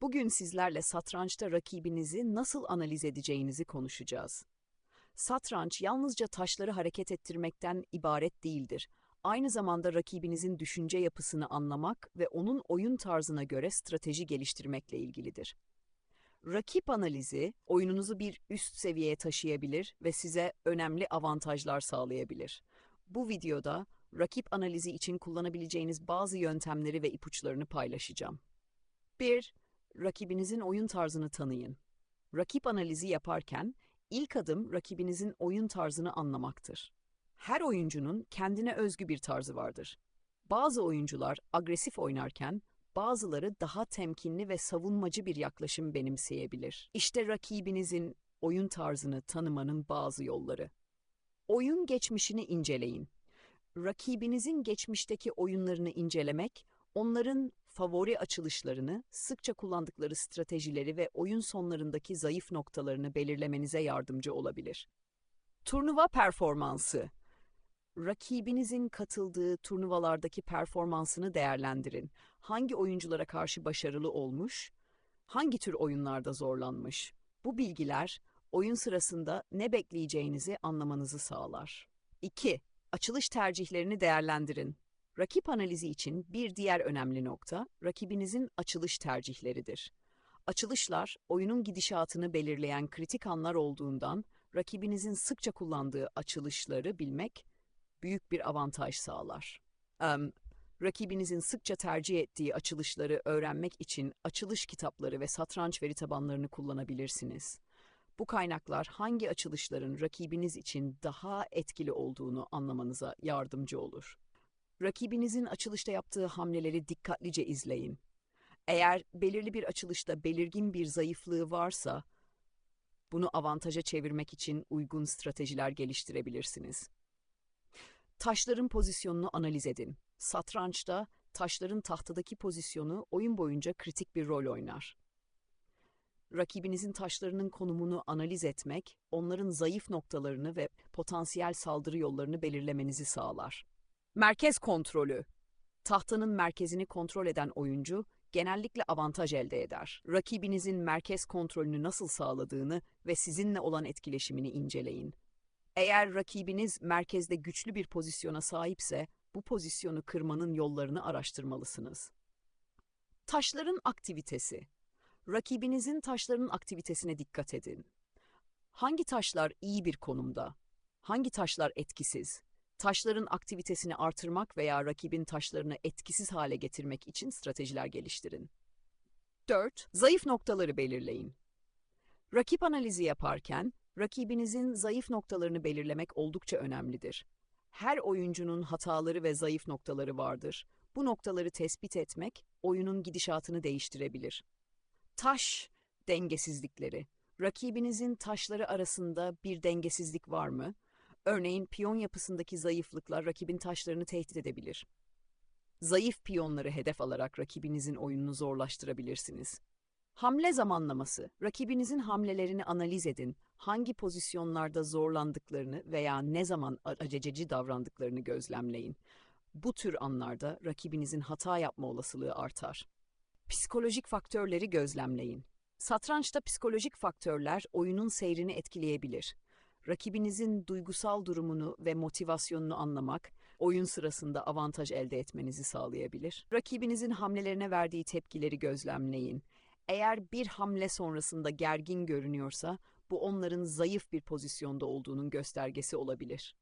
Bugün sizlerle satrançta rakibinizi nasıl analiz edeceğinizi konuşacağız. Satranç yalnızca taşları hareket ettirmekten ibaret değildir. Aynı zamanda rakibinizin düşünce yapısını anlamak ve onun oyun tarzına göre strateji geliştirmekle ilgilidir. Rakip analizi oyununuzu bir üst seviyeye taşıyabilir ve size önemli avantajlar sağlayabilir. Bu videoda rakip analizi için kullanabileceğiniz bazı yöntemleri ve ipuçlarını paylaşacağım. 1. Rakibinizin oyun tarzını tanıyın. Rakip analizi yaparken ilk adım rakibinizin oyun tarzını anlamaktır. Her oyuncunun kendine özgü bir tarzı vardır. Bazı oyuncular agresif oynarken bazıları daha temkinli ve savunmacı bir yaklaşım benimseyebilir. İşte rakibinizin oyun tarzını tanımanın bazı yolları. Oyun geçmişini inceleyin. Rakibinizin geçmişteki oyunlarını incelemek, onların favori açılışlarını, sıkça kullandıkları stratejileri ve oyun sonlarındaki zayıf noktalarını belirlemenize yardımcı olabilir. Turnuva performansı Rakibinizin katıldığı turnuvalardaki performansını değerlendirin. Hangi oyunculara karşı başarılı olmuş, hangi tür oyunlarda zorlanmış? Bu bilgiler oyun sırasında ne bekleyeceğinizi anlamanızı sağlar. 2. Açılış tercihlerini değerlendirin. Rakip analizi için bir diğer önemli nokta rakibinizin açılış tercihleridir. Açılışlar oyunun gidişatını belirleyen kritik anlar olduğundan rakibinizin sıkça kullandığı açılışları bilmek büyük bir avantaj sağlar. Um, rakibinizin sıkça tercih ettiği açılışları öğrenmek için açılış kitapları ve satranç veri tabanlarını kullanabilirsiniz. Bu kaynaklar hangi açılışların rakibiniz için daha etkili olduğunu anlamanıza yardımcı olur. Rakibinizin açılışta yaptığı hamleleri dikkatlice izleyin. Eğer belirli bir açılışta belirgin bir zayıflığı varsa, bunu avantaja çevirmek için uygun stratejiler geliştirebilirsiniz. Taşların pozisyonunu analiz edin. Satrançta taşların tahtadaki pozisyonu oyun boyunca kritik bir rol oynar. Rakibinizin taşlarının konumunu analiz etmek, onların zayıf noktalarını ve potansiyel saldırı yollarını belirlemenizi sağlar. Merkez kontrolü. Tahtanın merkezini kontrol eden oyuncu genellikle avantaj elde eder. Rakibinizin merkez kontrolünü nasıl sağladığını ve sizinle olan etkileşimini inceleyin. Eğer rakibiniz merkezde güçlü bir pozisyona sahipse, bu pozisyonu kırmanın yollarını araştırmalısınız. Taşların aktivitesi. Rakibinizin taşlarının aktivitesine dikkat edin. Hangi taşlar iyi bir konumda? Hangi taşlar etkisiz? Taşların aktivitesini artırmak veya rakibin taşlarını etkisiz hale getirmek için stratejiler geliştirin. 4. Zayıf noktaları belirleyin. Rakip analizi yaparken rakibinizin zayıf noktalarını belirlemek oldukça önemlidir. Her oyuncunun hataları ve zayıf noktaları vardır. Bu noktaları tespit etmek oyunun gidişatını değiştirebilir. Taş dengesizlikleri. Rakibinizin taşları arasında bir dengesizlik var mı? Örneğin piyon yapısındaki zayıflıklar rakibin taşlarını tehdit edebilir. Zayıf piyonları hedef alarak rakibinizin oyununu zorlaştırabilirsiniz. Hamle zamanlaması. Rakibinizin hamlelerini analiz edin. Hangi pozisyonlarda zorlandıklarını veya ne zaman acececi davrandıklarını gözlemleyin. Bu tür anlarda rakibinizin hata yapma olasılığı artar. Psikolojik faktörleri gözlemleyin. Satrançta psikolojik faktörler oyunun seyrini etkileyebilir. Rakibinizin duygusal durumunu ve motivasyonunu anlamak, oyun sırasında avantaj elde etmenizi sağlayabilir. Rakibinizin hamlelerine verdiği tepkileri gözlemleyin. Eğer bir hamle sonrasında gergin görünüyorsa, bu onların zayıf bir pozisyonda olduğunun göstergesi olabilir.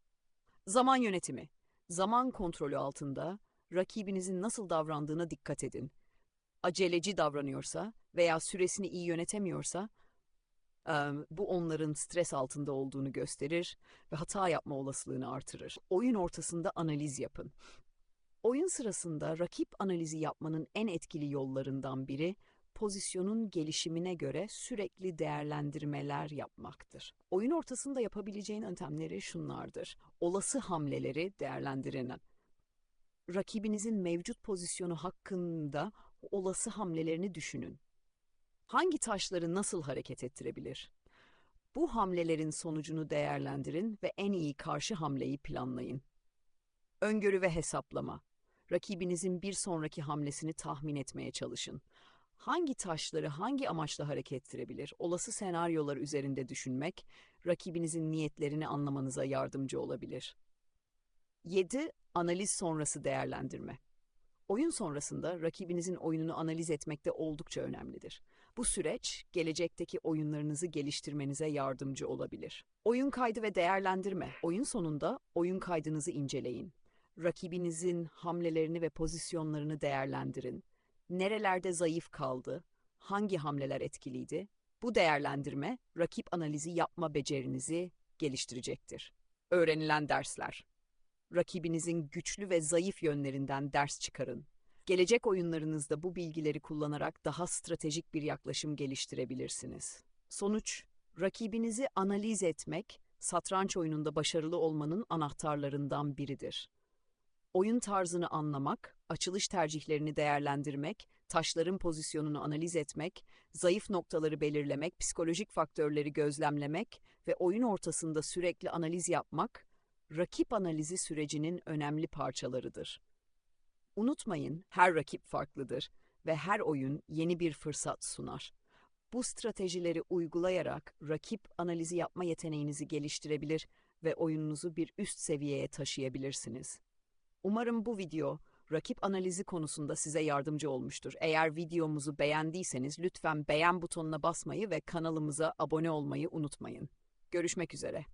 Zaman yönetimi. Zaman kontrolü altında rakibinizin nasıl davrandığına dikkat edin. Aceleci davranıyorsa veya süresini iyi yönetemiyorsa, bu onların stres altında olduğunu gösterir ve hata yapma olasılığını artırır. Oyun ortasında analiz yapın. Oyun sırasında rakip analizi yapmanın en etkili yollarından biri pozisyonun gelişimine göre sürekli değerlendirmeler yapmaktır. Oyun ortasında yapabileceğin yöntemleri şunlardır. Olası hamleleri değerlendirin. Rakibinizin mevcut pozisyonu hakkında olası hamlelerini düşünün. Hangi taşları nasıl hareket ettirebilir? Bu hamlelerin sonucunu değerlendirin ve en iyi karşı hamleyi planlayın. Öngörü ve hesaplama. Rakibinizin bir sonraki hamlesini tahmin etmeye çalışın Hangi taşları hangi amaçla hareket ettirebilir? Olası senaryolar üzerinde düşünmek, rakibinizin niyetlerini anlamanıza yardımcı olabilir. 7. Analiz sonrası değerlendirme. Oyun sonrasında rakibinizin oyununu analiz etmek de oldukça önemlidir. Bu süreç, gelecekteki oyunlarınızı geliştirmenize yardımcı olabilir. Oyun kaydı ve değerlendirme. Oyun sonunda oyun kaydınızı inceleyin. Rakibinizin hamlelerini ve pozisyonlarını değerlendirin. Nerelerde zayıf kaldı? Hangi hamleler etkiliydi? Bu değerlendirme, rakip analizi yapma becerinizi geliştirecektir. Öğrenilen dersler. Rakibinizin güçlü ve zayıf yönlerinden ders çıkarın. Gelecek oyunlarınızda bu bilgileri kullanarak daha stratejik bir yaklaşım geliştirebilirsiniz. Sonuç, rakibinizi analiz etmek, satranç oyununda başarılı olmanın anahtarlarından biridir. Oyun tarzını anlamak, açılış tercihlerini değerlendirmek, taşların pozisyonunu analiz etmek, zayıf noktaları belirlemek, psikolojik faktörleri gözlemlemek ve oyun ortasında sürekli analiz yapmak, rakip analizi sürecinin önemli parçalarıdır. Unutmayın, her rakip farklıdır ve her oyun yeni bir fırsat sunar. Bu stratejileri uygulayarak rakip analizi yapma yeteneğinizi geliştirebilir ve oyununuzu bir üst seviyeye taşıyabilirsiniz. Umarım bu video rakip analizi konusunda size yardımcı olmuştur. Eğer videomuzu beğendiyseniz lütfen beğen butonuna basmayı ve kanalımıza abone olmayı unutmayın. Görüşmek üzere.